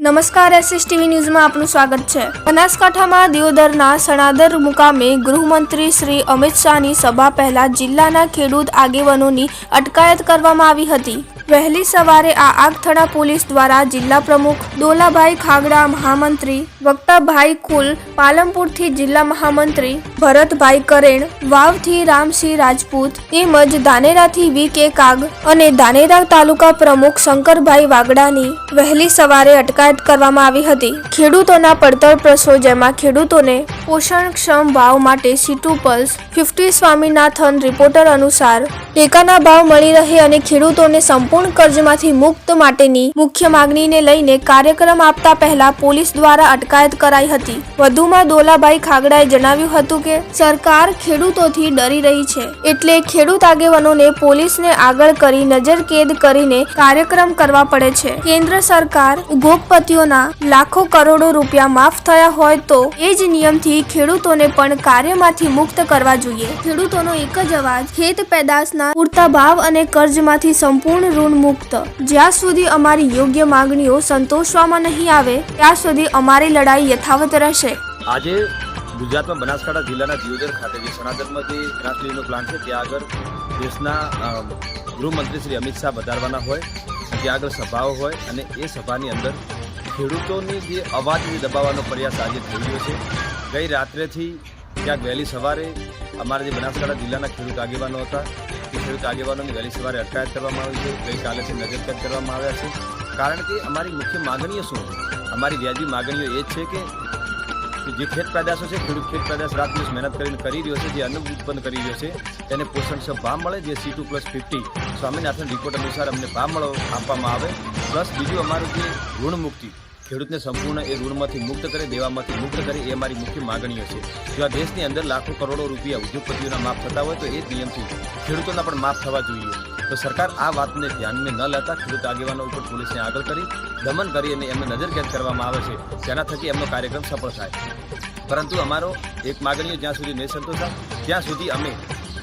નમસ્કાર SS TV ન્યૂઝમાં આપનું સ્વાગત છે. બનાસકાંઠામાં દિયોદરના સણાદર મુકામે ગૃહમંત્રી શ્રી અમિત શાહની સભા પહેલા જિલ્લાના ખેડૂત આગેવાનોની અટકાયત કરવામાં આવી હતી. વહેલી સવારે આ આગથડા પોલીસ દ્વારા જિલ્લા પ્રમુખ દોલાભાઈ ખાગડા, મહામંત્રી વક્તાભાઈ કુલ પાલમપુરથી જિલ્લા મહામંત્રી ભરતભાઈ કરેણ, વાવથી રામસિંહ રાજપૂત તેમજ દાનેરાથી વી કે કાગ અને દાનેરા તાલુકા પ્રમુખ શંકરભાઈ વાગડાની વહેલી સવારે અટકાયત કરવામાં આવી હતી. ખેડૂતોના પડતર પ્રસો જેમાં ખેડૂતોને પોષણક્ષમ ભાવ માટે C two plus, fifty Swaminathan reporter અનુસાર ટેકાના ભાવ મળી રહે અને ખેડૂતોને સંપૂર્ણ કર્જમાંથી મુક્ત માટેની મુખ્ય માંગણીને લઈને કાર્યક્રમ આપતા પહેલા પોલીસ દ્વારા અટકાયત કરાઈ હતી. વધુમાં દોલાભાઈ ખાગડાએ જણાવ્યું હતું કે, સરકાર ખેડૂતોથી ડરી રહી છે. એટલે ખેડૂત આગેવાનોને પોલીસને આગળ કરી નજરકેદ કરીને કાર્યક્રમ કરવા પડે છે. કેન્દ્ર સરકાર ઉદ્યોગપતિઓના લાખો કરોડો રૂપિયા માફ થયા હોય તો એ જ નિયમથી ખેડૂતોને પણ કાર્યમાંથી મુક્ત કરવા જોઈએ. ખેડૂતોનો એક જ અવાજ, ખેત પેદાશના પૂરતા ભાવ અને કર્જમાંથી સંપૂર્ણ ઋણ મુક્ત જ્યાં સુધી અમારી યોગ્ય માંગણીઓ સંતોષવામાં નહીં આવે, ત્યાં સુધી અમારી લડાઈ યથાવત રહેશે. આજે ગુજરાતમાં બનાસકાંઠા જિલ્લાના દિયોદર ખાતે જે સનાતનમાં જે ગ્રાસલેન્ડનો પ્લાન્ટ છે, ત્યાં આગળ દેશના ગૃહમંત્રી શ્રી અમિત શાહ વધારવાના હોય, ત્યાં આગળ સભાઓ હોય અને એ સભાની અંદર ખેડૂતોની જે અવાજને દબાવવાનો પ્રયાસ આજે થઈ રહ્યો છે. ગઈ રાત્રેથી ક્યાંક વહેલી સવારે અમારા જે બનાસકાંઠા જિલ્લાના ખેડૂત આગેવાનો હતા એ ખેડૂત આગેવાનોની વહેલી સવારે અટકાયત કરવામાં આવી છે. ગઈકાલેથી નજરકેદ કરવામાં આવ્યા છે. કારણ કે અમારી મુખ્ય માગણીઓ શું? અમારી વ્યાજબી માગણીઓ એ છે કે જે ખેત પેદાશો છે, ખેડૂત ખેત પેદાશ રાત દિવસ મહેનત કરીને કરી રહ્યો છે, જે અન્ન ઉત્પન્ન કરી રહ્યો છે, તેને પોષણક્ષમ ભાવ મળે, જે C two plus fifty Swaminathan report અનુસાર અમને ભાવ મળો આપવામાં આવે. પ્લસ બીજું અમારું જે ઋણ મુક્તિ ખેડૂતને સંપૂર્ણ એ ઋણમાંથી મુક્ત કરે, દેવામાંથી મુક્ત કરે એ અમારી મુખ્ય માગણીઓ છે. જો આ દેશની અંદર લાખો કરોડો રૂપિયા ઉદ્યોગપતિઓના માફ થતા હોય તો એ જ નિયમથી ખેડૂતોના પણ માફ થવા જોઈએ. તો સરકાર આ વાતને ધ્યાનમાં ન લેતા ખેડૂત આગેવાનો ઉપર પોલીસને આગળ કરી, દમન કરી અને એમને નજરકેદ કરવામાં આવે છે. જેના થકી એમનો કાર્યક્રમ સફળ થાય. પરંતુ અમારો એક માગણીઓ જ્યાં સુધી નહીં સંતોષાય ત્યાં સુધી અમે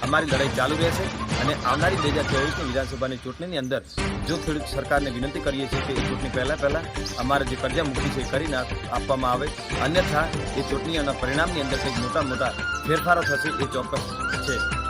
અમારી લડાઈ ચાલુ રહેશે. અને આવનારી બે હજાર ચોવીસની વિધાનસભાની ચૂંટણીની અંદર જો ખેડૂત સરકારને વિનંતી કરીએ છીએ કે એ ચૂંટણી પહેલાં પહેલાં અમારે જે કર્જા મુક્તિ છે એ કરીને આપ- આપવામાં આવે. અન્યથા એ ચૂંટણીઓના પરિણામની અંદર કંઈક મોટા મોટા ફેરફારો થશે એ ચોક્કસ છે.